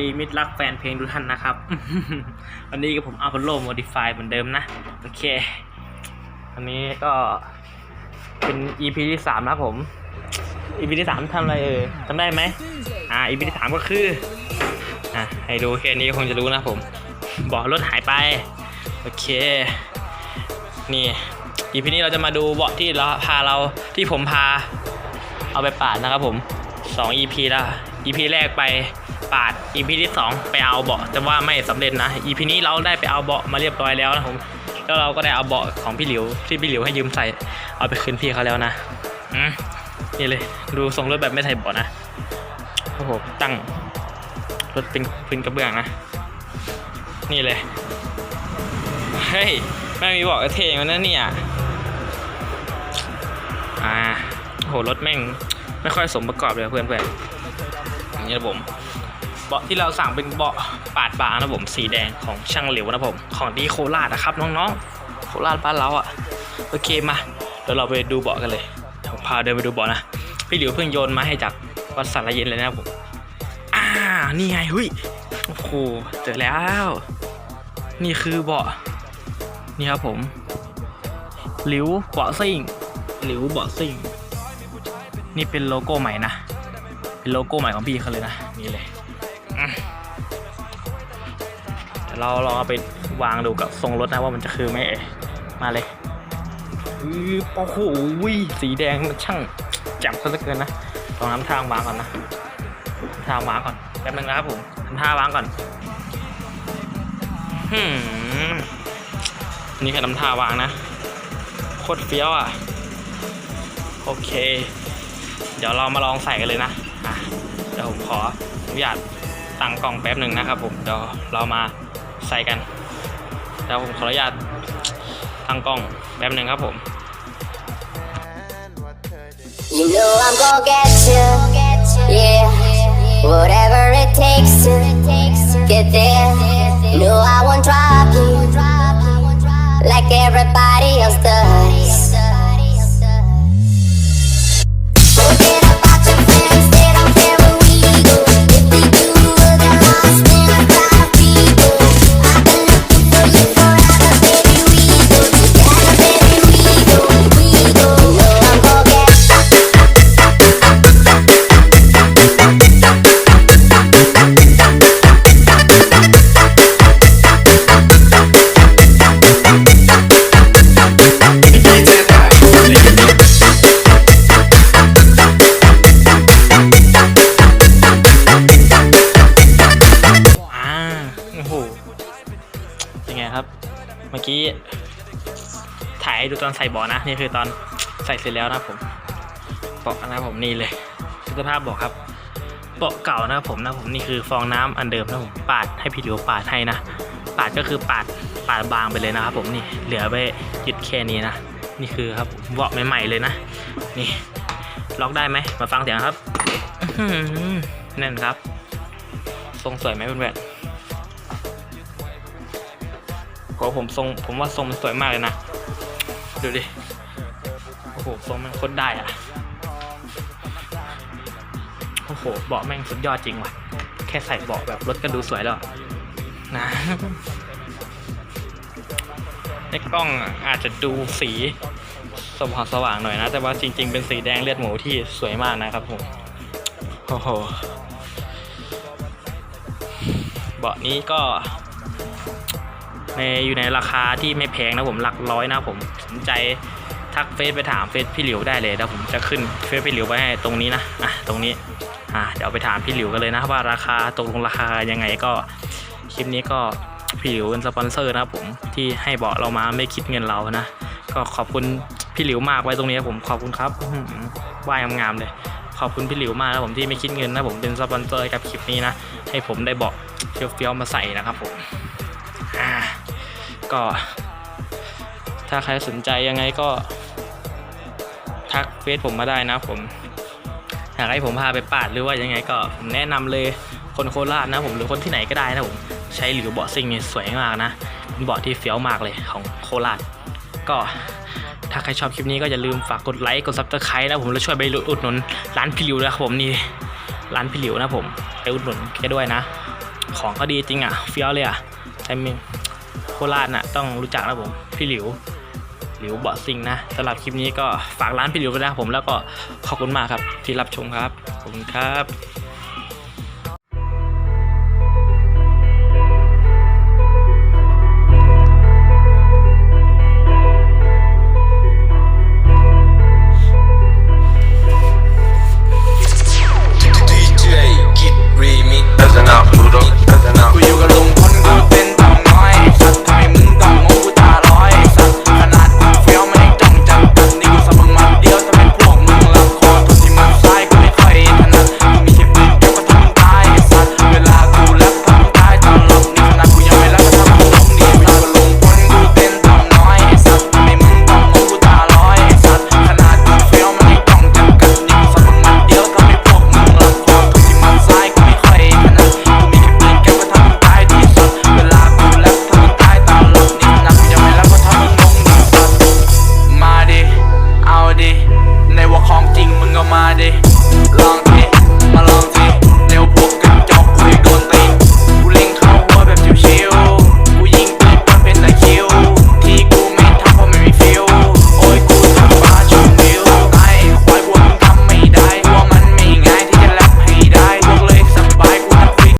ดีมิตรรักแฟนเพลงทุกท่านนะครับ วันนี้ก็ผมอัพโหลดโมดิฟายเหมือนเดิมนะ โอเค อันนี้ก็เป็น EP ที่สามนะผม EP ที่สามทำอะไรเออจำได้ไหมอ่า EP ที่สามก็คือ อะ ให้ดูแค่นี้คงจะรู้นะผม บอกรถหายไป โอเค นี่ EP นี้เราจะมาดูเบาะที่เราพาเราที่ผมพา เอาไปปาดนะครับผม2 EP แล้ว EP แรกไป ปาด EP ที่ 2 ไปเอาเบาะแต่ว่าไม่สำเร็จนะ EP นี้เราได้ไปเอาเบาะมาเรียบร้อยแล้วนะผมแล้วเราก็ได้เอาเบาะของพี่หลิวที่พี่หลิวให้ยืมใส่ เอาไปคืนพี่เขาแล้วนะนี่เลยดูทรงรถแบบไม่ใส่เบาะนะโอ้โหตั้งรถเป็นพื้นกระเบื้องนะนี่เลยเฮ้ยแม่มีเบาะเทงมันนะเนี่ยอ่าโหรถแม่งไม่ค่อยสมประกอบเลยเพื่อนๆอย่างนี้ผม เบาะที่เราสั่งเป็นเบาะปาดบางนะผมสีแดงของช่างเหลวนะผม ของดีโคราชนะครับน้องๆโคราชบ้านเราอะ่ะโอเคมาเดี๋ยวเราไปดูเบาะกันเลยเดี๋ยวพาเดินไปดูเบาะนะพี่หลิวเพิ่งโยนมาให้จากวัดสารเย็นเลยนะผมอ่านี่ไงเฮ้ยโอ้โหเจอแล้ว นี่คือเบาะนี่ครับผมหลิวเบาะซิ่งหลิวเบาะซิ่งนี่เป็นโลโก้ใหม่นะ เป็นโลโก้ใหม่ของพี่เขาเลยนะ นี่เลย เราลองเอาไปวางดูกับทรงรถนะว่ามันจะคือไหมเอ่ยมาเลยอือโอ้โหสีแดงมันช่างแจ่มซะเหลือเกินนะลองน้ำทางวางก่อนนะทางวางก่อนแป๊บนึงนะครับผมน้ำทาวางก่อนหืมนี่คือน้ำทาวางนะโคตรเฟี้ยวอะโอเค เดี๋ยวเรามาลองใส่กันเลยนะอะเดี๋ยวผมขออนุญาต ตั้งกล่องแป๊บหนึ่งนะครับผมเดี๋ยวเรามาใส่กันเดี๋ยวผมขออนุญาตตั้งกล้องแป๊บหนึ่งครับผม You know I'm gonna get you, yeah. Whatever it takes to get there. No, I won't drop you เมื่อกี้ถ่ายดูตอนใส่บาะนะ นี่คือตอนใส่เสร็จแล้วนะผมเบาะนะผมนี่เลยสภาพบาะครับเบาะเก่านะผมนะผมนี่คือฟองน้ำอันเดิมนะผมปาดให้พี่หลิวปาดให้นะปาดก็คือปาดปาดบางไปเลยนะครับผมนี่เหลือไปยึดแค่นี้นะนี่คือครับเบาะใหม่ๆเลยนะ นี่ล็อกได้ไหมมาฟังเสียงครับแน่นครับ ทรงสวยไหมเพื่อนๆโหผมทรงผมว่าทรงมันสวยมากเลยนะ ดูดิ โอ้โหทรงมันโคตรได้อะโอ้โหเบาะแม่งสุดยอดจริงว่ะ แค่ใส่เบาะแบบรถก็ดูสวยแล้วนะในกล้องอาจจะดูสีสว่างสว่างๆหน่อยนะ แต่ว่าจริง ๆ เป็นสีแดงเลือดหมูที่สวยมากนะครับผมโอ้โหเบาะนี้ก็ ในอยู่ในราคาที่ไม่แพงนะผมหลักร้อยนะผมสนใจทักเฟซไปถามเฟซพี่หลิวได้เลยแล้วผมจะขึ้นเฟซพี่หลิวไว้ให้ตรงนี้นะอะตรงนี้อะเดี๋ยวไปถามพี่หลิวกันเลยนะว่าราคาตกลงราคายังไงก็คลิปนี้ก็พี่หลิวเป็นสปอนเซอร์นะครับผมที่ให้เบาะเรามาไม่คิดเงินเรานะก็ขอบคุณพี่หลิวมากไว้ตรงนี้ผมขอบคุณครับว่ายงามๆเลย ขอบคุณพี่หลิวมากนะผมที่ไม่คิดเงินนะผมเป็นสปอนเซอร์กับคลิปนี้นะให้ผมได้เบาะเฟี้ยวๆมาใส่นะครับผม ก็ ถ้าใครสนใจยังไงก็ ทักเฟซผมมาได้นะผมอยากให้ผมพาไปปาดหรือว่ายังไงก็ผมแนะนำเลยคนโคราชนะผมหรือคนที่ไหนก็ได้นะผมใช้หลิวเบาะซิ่งนี่สวยมากนะเป็นเบาะที่เฟี้ยวมากเลยของโคราชก็ถ้าใครชอบคลิปนี้ก็อย่าลืมฝากกดไลค์กดซับสไครต์นะผมแล้วช่วยไปอุดหนุนร้านพี่หลิวนะครับผมนี่ร้านพี่หลิวนะผมไปอุดหนุนแกด้วยนะ ของเขาดีจริงอะเฟี้ยวเลยอะไอ้มึงโคราชน่ะต้องรู้จักนะผมพี่หลิวหลิวเบาะซิงนะสำหรับคลิปนี้ก็ฝากร้านพี่หลิวไปนะผมแล้วก็ขอบคุณมากครับที่รับชมครับขอบคุณครับ